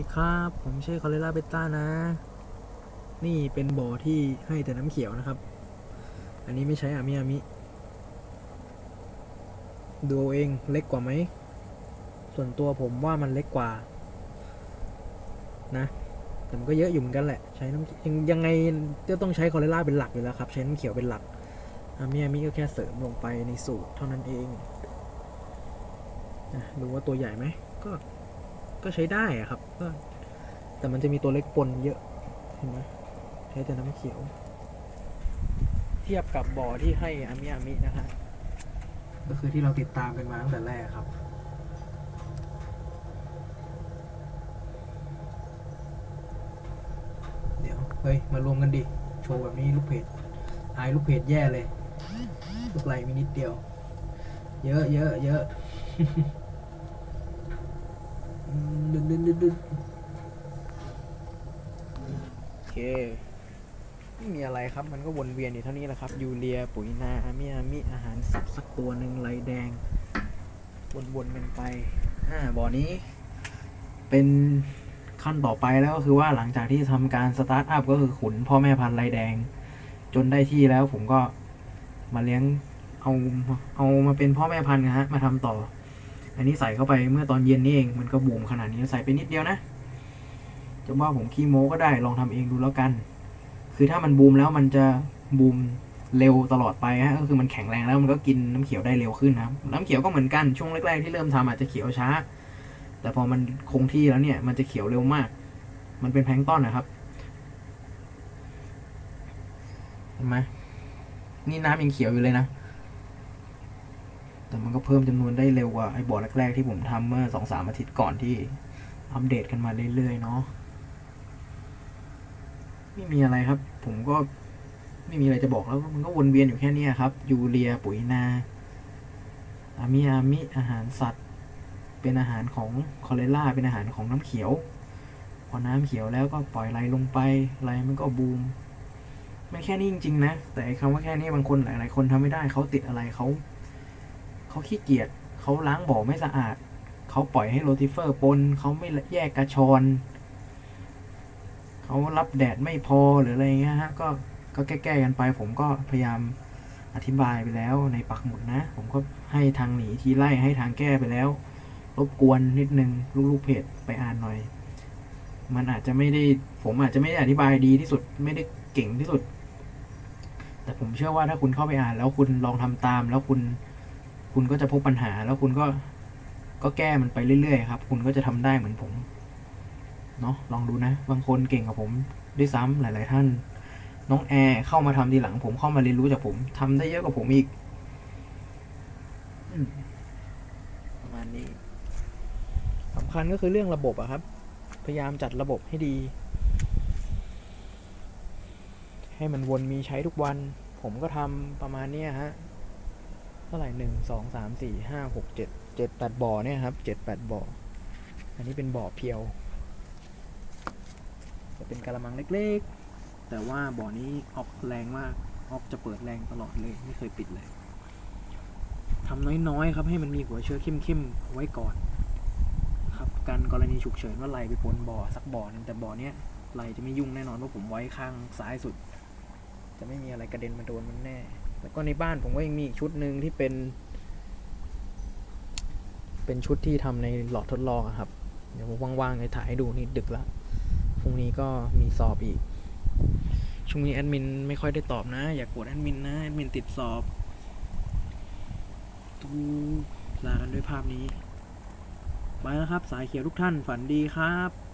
ดีครับ ผมชื่อคอเล่าเบต้านะ นี่เป็นบ่อที่ให้แต่น้ำเขียวนะครับ อันนี้ไม่ใช้อามิอามิ ดูเองเล็กกว่าไหม ส่วนตัวผมว่ามันเล็กกว่า นะ แต่มันก็เยอะอยู่เหมือนกันแหละ ใช้น้ำยังยังไงก็ต้องใช้คอเล่าเป็นหลักอยู่แล้วครับ ใช้น้ำเขียวเป็นหลัก อามิอามิก็แค่เสริมลงไปในสูตรเท่านั้นเองนะดูว่าตัวใหญ่ไหมก็ ก็ใช้ได้อะครับก็แต่มันจะมีตัวเล็กปนเยอะ เห็นไหมใช้แต่น้ำเขียว เทียบกับบ่อที่ให้อามิอามินะฮะก็คือที่เราติดตามกันมาตั้งแต่แรกครับ เดี๋ยว เฮ้ย มารวมกันดิ โชว์แบบนี้ลูกเพจอายลูกเพจแย่เลย ลูกไหลมีนิดเดียว เยอะเยอะเยอะ ดึงดึงดึงดึงโอเคไม่มีอะไรครับ มันก็วนเวียนอยู่เท่านี้แหละครับ ยูเรีย ปุ๋ยนาอามิอามิอาหารสัตว์สักตัวหนึ่งไรแดง วนๆกันไปอ่าบ่อนี้ เป็นขั้นต่อไปแล้วก็คือว่าหลังจากที่ทำการสตาร์ทอัพก็คือขุนพ่อแม่พันธุ์ไรแดง จนได้ที่แล้วผมก็มาเลี้ยงเอาเอามาเป็นพ่อแม่พันธุ์นะฮะ มาทำต่อ อันนี้ใส่เข้าไปเมื่อตอนเย็นนี่เองมันก็บูมขนาดนี้ใส่ไปนิดเดียวนะจะว่าผมขี้โม้ก็ได้ลองทำเองดูแล้วกัน คือถ้ามันบูมแล้วมันจะบูมเร็วตลอดไปฮะก็คือมันแข็งแรงแล้วมันก็กินน้ำเขียวได้เร็วขึ้นนะครับน้ำเขียวก็เหมือนกันช่วงแรกๆที่เริ่มทำอาจจะเขียวช้า แต่พอมันคงที่แล้วเนี่ย มันจะเขียวเร็วมาก มันเป็นแพลงต้อนนะครับเห็นไหมนี่น้ำยังเขียวอยู่เลยนะ แต่มันก็เพิ่มจำนวนได้เร็วกว่าไอ้บ่อแรกๆที่ผมทำเมื่อสองสามอาทิตย์ก่อนที่อัปเดตกันมาเรื่อยๆเนาะไม่มีอะไรครับ ผมก็ไม่มีอะไรจะบอกแล้วมันก็วนเวียนอยู่แค่นี้ครับยูเรียปุ๋ยนาอามิอามิอาหารสัตว์ เป็นอาหารของคอเลล่าเป็นอาหารของน้ำเขียว พอน้ำเขียวแล้วก็ปล่อยไหลลงไปไหลมันก็บูมไม่แค่นี้จริงๆนะ แต่ไอ้คำว่าแค่นี้บางคนหลาย ๆ คนทำไม่ได้เขาติดอะไรเขา เขาขี้เกียจเขาล้างบ่อไม่สะอาด เขาปล่อยให้โรติเฟอร์ปนเขาไม่แยกกระชอนเขารับแดดไม่พอหรืออะไรเงี้ยฮะก็ก็แก้ๆกันไป ผมก็พยายามอธิบายไปแล้วในปักหมุดนะ ผมก็ให้ทางหนีทีไล่ให้ทางแก้ไปแล้ว รบกวนนิดนึงลูกๆเพจไปอ่านหน่อย มันอาจจะไม่ได้ผมอาจจะไม่ได้อธิบายดีที่สุดไม่ได้เก่งที่สุด แต่ผมเชื่อว่าถ้าคุณเข้าไปอ่านแล้วคุณลองทำตามแล้วคุณ คุณก็จะพบปัญหาแล้วคุณก็ก็แก้มันไปเรื่อยๆครับ คุณก็จะทำได้เหมือนผมเนาะลองดูนะ บางคนเก่งกว่าผมด้วยซ้ำหลาย ๆ ท่าน น้องแอร์เข้ามาทำทีหลังผมเข้ามาเรียนรู้จากผมทำได้เยอะกว่าผมอีกประมาณนี้สำคัญก็คือเรื่องระบบอะครับ พยายามจัดระบบให้ดี ให้มันวนมีใช้ทุกวัน ผมก็ทำประมาณเนี้ยฮะ เท่าไหร่หนึ่งสองสามสี่ห้าหกเจ็ดเจ็ดแปดบ่อเนี่ยครับเจ็ดแปดบ่อ อันนี้เป็นบ่อเพียว จะเป็นกระมังเล็กๆ แต่ว่าบ่อนี้ออกแรงมาก ออกจะเปิดแรงตลอดเลย ไม่เคยปิดเลยทำน้อยๆครับให้มันมีหัวเชื้อเข้มๆไว้ก่อน ครับการกรณีฉุกเฉินว่าไหลไปปนบ่อสักบ่อหนึงแต่บ่อเนี้ยไหลจะไม่ยุ่งแน่นอนเพราะผมไว้ข้างซ้ายสุด จะไม่มีอะไรกระเด็นมาโดนมันแน่ แล้วก็ในบ้านผมก็ยังมีอีกชุดหนึ่งที่เป็น เป็นชุดที่ทำในหลอดทดลองครับ เดี๋ยวผมว่างๆจะถ่ายให้ดูนี่ดึกแล้วพรุ่งนี้ก็มีสอบอีก ช่วงนี้แอดมินไม่ค่อยได้ตอบนะ อย่ากกรธแอดมินนะแอดมินติดสอบตูลากันด้วยภาพนี้ ไปแล้วครับ สายเขียวทุกท่านฝันดีครับ